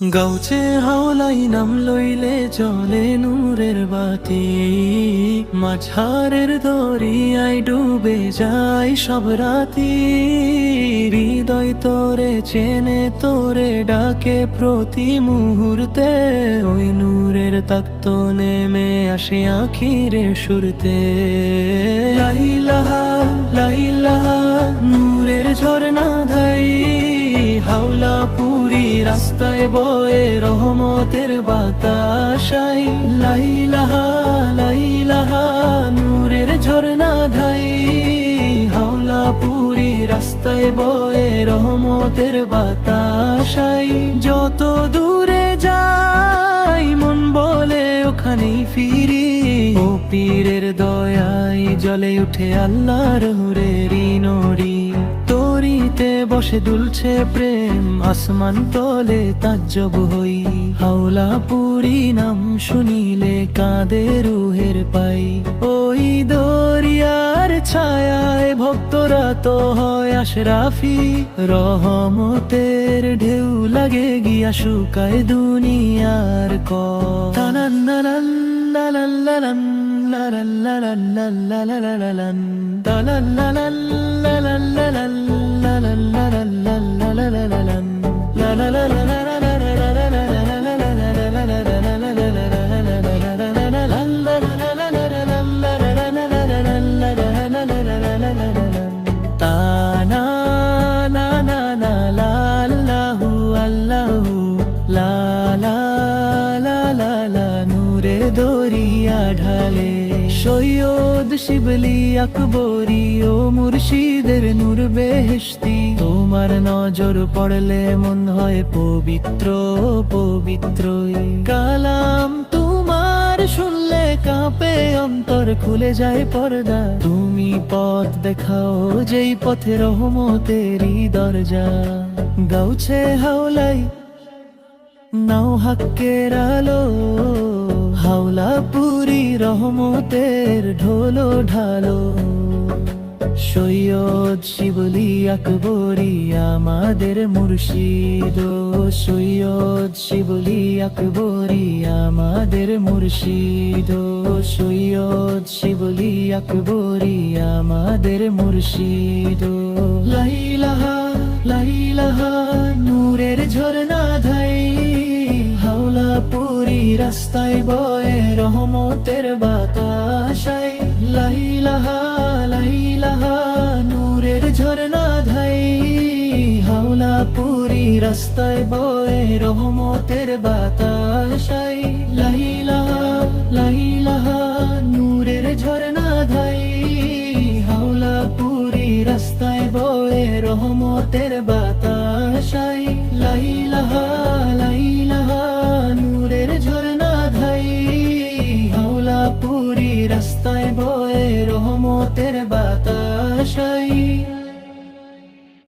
গাউছে হাওলাই নাম লইলে জলে নূরের বাতি। মাঝারের দরিয়ায় ডুবে যায় সব রাতি। হৃদয় তোরে চেনে, তোরে ডাকে প্রতি মুহূর্তে। ওই নূরের তত্ত্ব নেমে আসে আখিরে সুরতে। লাইলাহা লাইলাহা নূরের ঝরনা ধাই হাওলা পুরি রাস্তায় বয়ে রহমতের বাতাসাই লাইলাহা লাইলাহা, নূরের ঝর্ণা ধাই। হাওলা পুরি রাস্তায় বয়ে রহমতের বাতাসাই যত দূরে যাই, মন বলে ওখানেই ফিরি। ও পীরের দয়াই জলে উঠে আল্লাহর হুরেরি নড়ি তরিতে বসে দুলছে প্রেম, আসমান তলে তাজ্জব হই। হাওলা পুরি নাম শুনিলে কাঁদে রুহের পাই। ওই দরিয়ার ছায়ায় ভক্তরা তো হয় আশরাফি। রহমতের ঢেউ লাগে গিয়া শুকায় দুনিয়ার ক লালাল্লালান ঢালে সৈয়দ শিবলি আকবরি ও মুর্শিদের নূর বেহেশতি তোমার নজর পড়লে মন হয় পবিত্র পবিত্র কালাম তোমার শুনলে কাঁপে অন্তর খুলে যায় পর্দা তুমি পথ দেখাও যেই পথে রহমতেরই দরজা গাউছে হাওলাই নাও হাক্কের আলো হাওলা পুরি রহমতের ঢোলো ঢালো, সৈয়দ শিবলি আকবরি আমাদের মুর্শিদ, সৈয়দ শিবলি আকবরি আমাদের মুর্শিদ, সৈয়দ শিবলি আকবরি আমাদের মুর্শিদ। লাইলাহা লাইলাহা, নূরের ঝরনা ধাই হাওলা পুরি রাস্তায় বয়ে রহমতের বাতাসাই লাইলাহা লাইলাহা, নূরের ঝরনা ধাই। হাওলা পুরী রাস্তায় বয়ে রহমতের বাতাসাই রাস্তায় বয়ে রহমতের বা